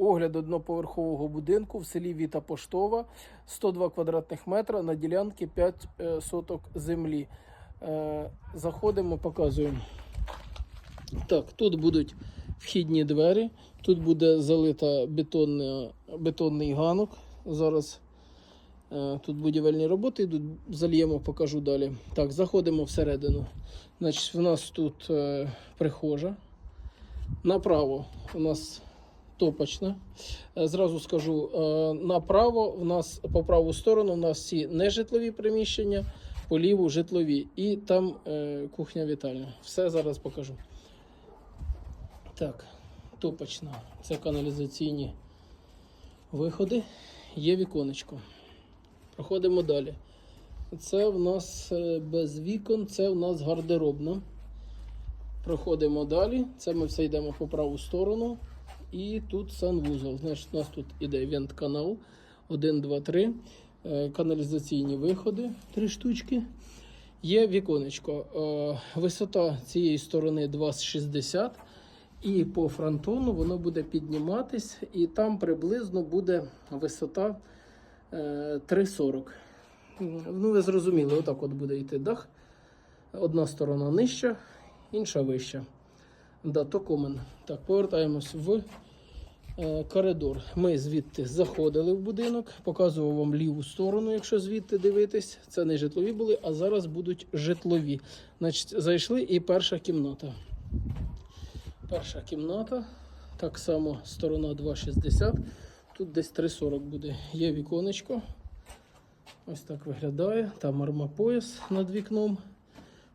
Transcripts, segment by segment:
Огляд одноповерхового будинку в селі Віта Поштова, 102 квадратних метра на ділянці 5 е, соток землі. Е, Заходимо, показуємо. Так, тут будуть вхідні двері, тут буде залита бетонна, бетонний ганок. Зараз е, тут будівельні роботи йдуть, зальємо, покажу далі. Так, заходимо всередину. Значить, в нас тут прихожа. Направо у нас топочна. Е, Зразу скажу, е, направо у нас по праву сторону у нас всі нежитлові приміщення, по ліву житлові. І там е, кухня вітальня. Все зараз покажу. Так, топочна. Це каналізаційні виходи. Є віконечко. Проходимо далі. Це в нас без вікон, це в нас гардеробна. Проходимо далі. Це ми все йдемо по праву сторону. І тут санвузол. Значить, у нас тут іде вент-канал. 1, 2, 3. Е, Каналізаційні виходи, три штучки. Є віконечко. Е, Висота цієї сторони 2,60. І по фронтону воно буде підніматись, і там приблизно буде висота е, 3,40. Ну, ви зрозуміли, отак от буде йти дах. Одна сторона нижча, інша вища. Да. Так, повертаємось в е, коридор. Ми звідти заходили в будинок, показував вам ліву сторону, якщо звідти дивитись. Це не житлові були, а зараз будуть житлові. Значить, зайшли і перша кімната. Перша кімната. Так само сторона 2,60. Тут десь 3,40 буде. Є віконечко. Ось так виглядає. Там армопояс над вікном.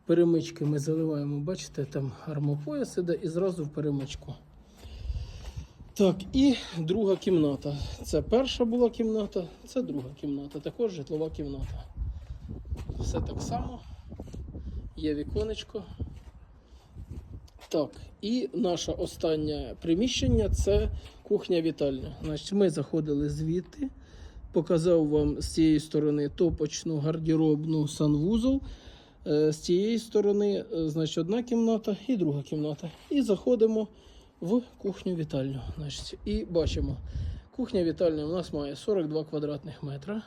Перемички ми заливаємо, бачите, там армопояс іде і зразу в перемичку. Так, і друга кімната. Це перша була кімната, це друга кімната, також житлова кімната. Все так само. Є віконечко. Так, і наше останнє приміщення це кухня-вітальня. Значить, ми заходили звідти, показав вам з цієї сторони топочну гардеробну санвузол. Е, З цієї сторони, е, значить, одна кімната і друга кімната. І заходимо в кухню-вітальню. І бачимо, кухня-вітальня у нас має 42 квадратних метра.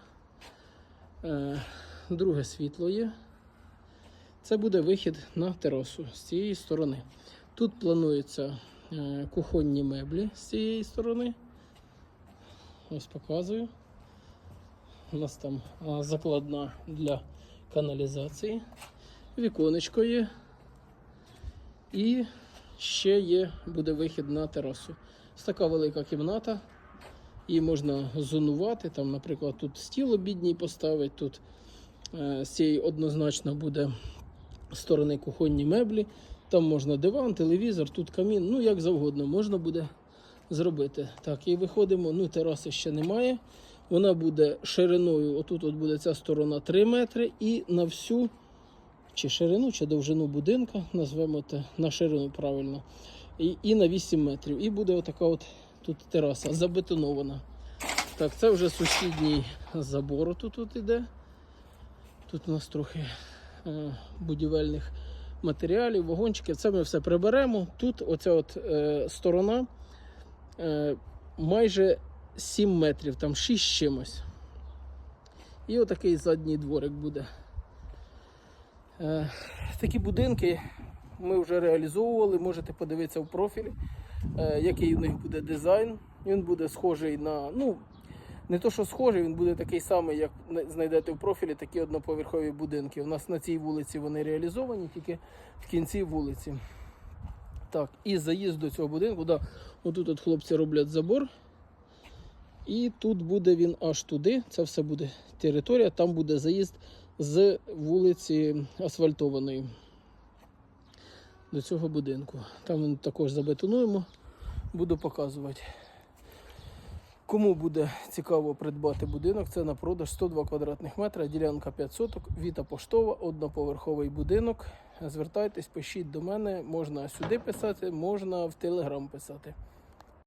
Е, Друге світло є. Це буде вихід на терасу з цієї сторони. Тут плануються е, кухонні меблі з цієї сторони. Ось показую. У нас там закладна для каналізації. Віконечко є. І ще є, буде вихід на терасу. Ось така велика кімната. Її можна зонувати. Там, наприклад, тут стіл обідній поставити. Тут е, з цієї однозначно буде сторони кухонні меблі. Там можна диван, телевізор, тут камін, ну як завгодно, можна буде зробити. Так, і виходимо. Ну, тераси ще немає. Вона буде шириною, отут от буде ця сторона 3 метри, і на всю чи ширину, чи довжину будинка, назвемо це на ширину правильно, і, і на 8 метрів. І буде отака от тут тераса забетонована. Так, це вже сусідній забор тут, тут іде. Тут у нас трохи е, будівельних матеріалів, вагончиків. Це ми все приберемо. Тут оця от е, сторона е, майже 7 метрів, там 6 чимось. І отакий задній дворик буде. Е, такі будинки ми вже реалізовували, можете подивитися в профілі, е, який у них буде дизайн. Він буде схожий на. ну, не то, що схожий, він буде такий самий, як знайдете в профілі, такі одноповерхові будинки. У нас на цій вулиці вони реалізовані, тільки в кінці вулиці. Так, і заїзд до цього будинку. Да, отут от хлопці роблять забор. І тут буде він аж туди. Це все буде територія, там буде заїзд з вулиці асфальтованої до цього будинку. Там ми також забетонуємо, буду показувати. Кому буде цікаво придбати будинок, це на продаж 102 квадратних метра, ділянка 5 соток, Віта Поштова, одноповерховий будинок. Звертайтесь, пишіть до мене, можна сюди писати, можна в Телеграм писати.